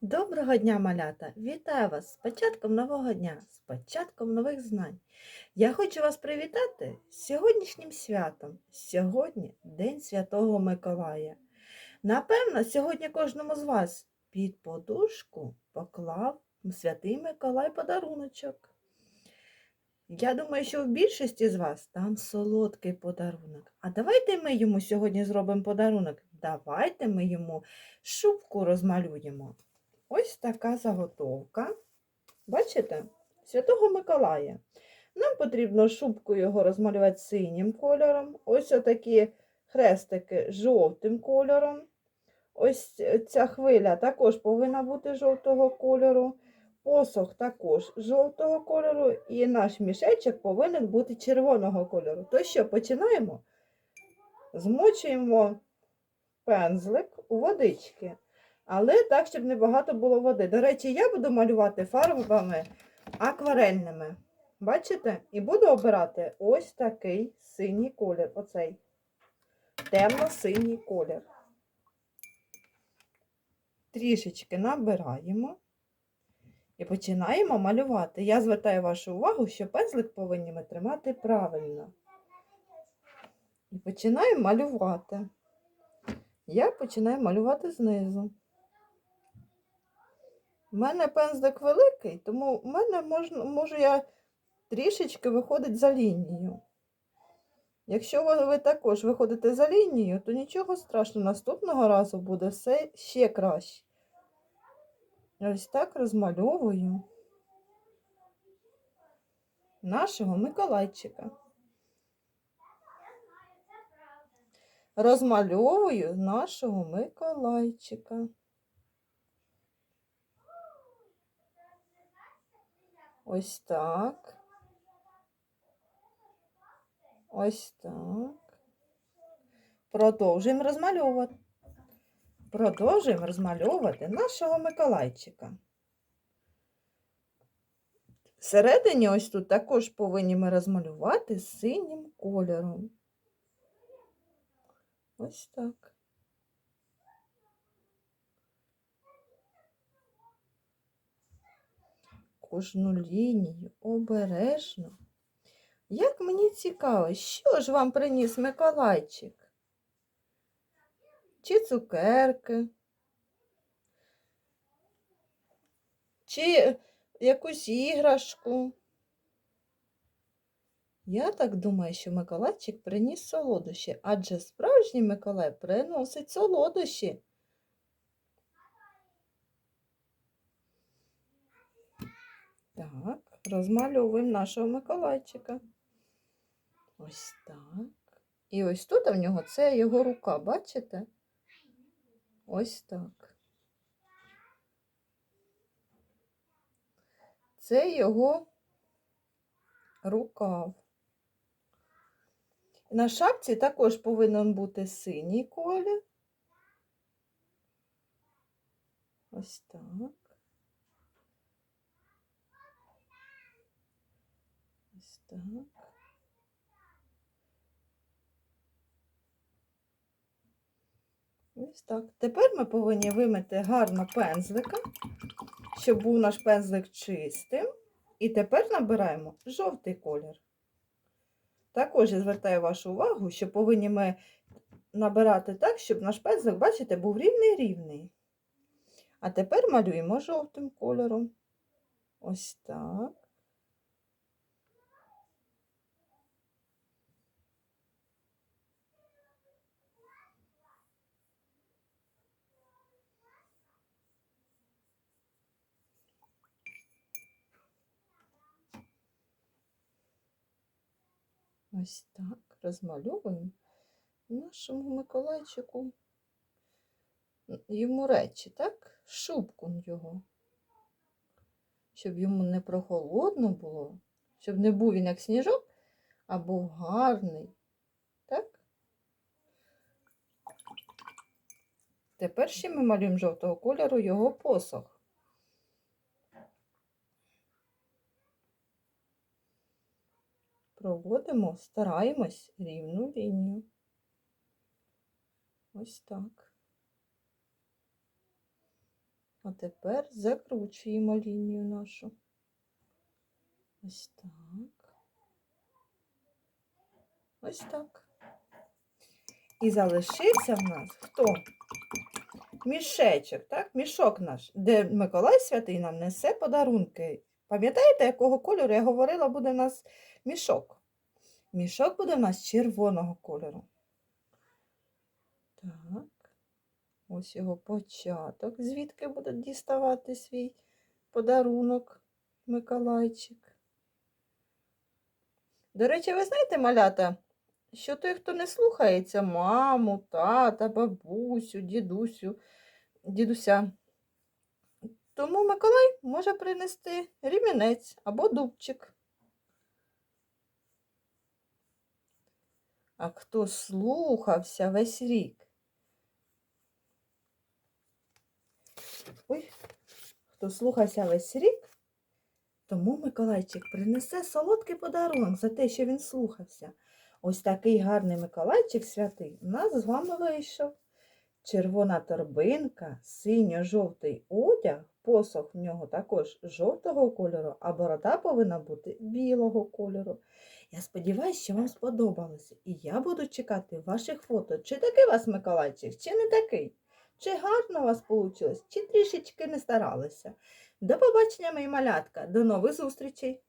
Доброго дня, малята! Вітаю вас з початком нового дня, з початком нових знань. Я хочу вас привітати з сьогоднішнім святом. Сьогодні День Святого Миколая. Напевно, сьогодні кожному з вас під подушку поклав святий Миколай подаруночок. Я думаю, що в більшості з вас там солодкий подарунок. А давайте ми йому сьогодні зробимо подарунок. Давайте ми йому шубку розмалюємо. Ось така заготовка. Бачите? Святого Миколая. Нам потрібно шубку його розмалювати синім кольором. Ось отакі хрестики жовтим кольором. Ось ця хвиля також повинна бути жовтого кольору. Посох також жовтого кольору. І наш мішечок повинен бути червоного кольору. То що, починаємо? Змочуємо пензлик у водички. Але так, щоб не багато було води. До речі, я буду малювати фарбами акварельними. Бачите? І буду обирати ось такий синій колір. Оцей темно-синій колір. Трішечки набираємо і починаємо малювати. Я звертаю вашу увагу, що пензлик повинні ми тримати правильно. І починаємо малювати. Я починаю малювати знизу. У мене пензлик великий, тому в мене можна, можу я трішечки виходить за лінію. Якщо ви, ви також виходите за лінію, то нічого страшного, наступного разу буде все ще краще. Ось так розмальовую нашого Миколайчика. Розмальовую нашого Миколайчика. Ось так. Ось так. Продовжуємо розмальовувати. Продовжуємо розмальовувати нашого Миколайчика. Всередині ось тут також повинні ми розмалювати синім кольором. Ось так. Кожну лінію обережно. Як мені цікаво, що ж вам приніс Миколайчик? Чи цукерки? Чи якусь іграшку? Я так думаю, що Миколайчик приніс солодощі, адже справжній Миколай приносить солодощі. Так, розмальовуємо нашого Миколайчика. Ось так. І ось тут в нього це його рука, бачите? Ось так. Це його рукав. На шапці також повинен бути синій колір. Ось так. Ось так. Ось так. Тепер ми повинні вимити гарно пензлика, щоб був наш пензлик чистим. І тепер набираємо жовтий колір. Також я звертаю вашу увагу, що повинні ми набирати так, щоб наш пензлик, бачите, був рівний-рівний. А тепер малюємо жовтим кольором. Ось так. Ось так розмальовуємо нашому Миколайчику йому речі, так? Шубку його. Щоб йому не прохолодно було, щоб не був він як сніжок, а був гарний. Так? Тепер ще ми малюємо жовтого кольору його посох. Проводимо, стараємось рівну лінію. Ось так. А тепер закручуємо лінію нашу. Ось так. Ось так. І залишився в нас хто? Мішечок, так? Мішок наш, де Миколай Святий нам несе подарунки. Пам'ятаєте, якого кольору я говорила, буде в нас мішок? Мішок буде в нас червоного кольору. Так. Ось його початок, звідки буде діставати свій подарунок Миколайчик. До речі, ви знаєте, малята, що той, хто не слухається маму, тата, бабусю, дідусю, дідуся, тому Миколай може принести рімінець або дубчик. А хто слухався весь рік? Ой, хто слухався весь рік, тому Миколайчик принесе солодкий подарунок за те, що він слухався. Ось такий гарний Миколайчик святий у нас з вами вийшов. Червона торбинка, синьо-жовтий одяг, посох в нього також жовтого кольору, а борода повинна бути білого кольору. Я сподіваюся, що вам сподобалося, і я буду чекати ваших фото. Чи такий вас Миколайчик, чи не такий? Чи гарно у вас вийшло, чи трішечки не старалися. До побачення, мої малятка, до нових зустрічей!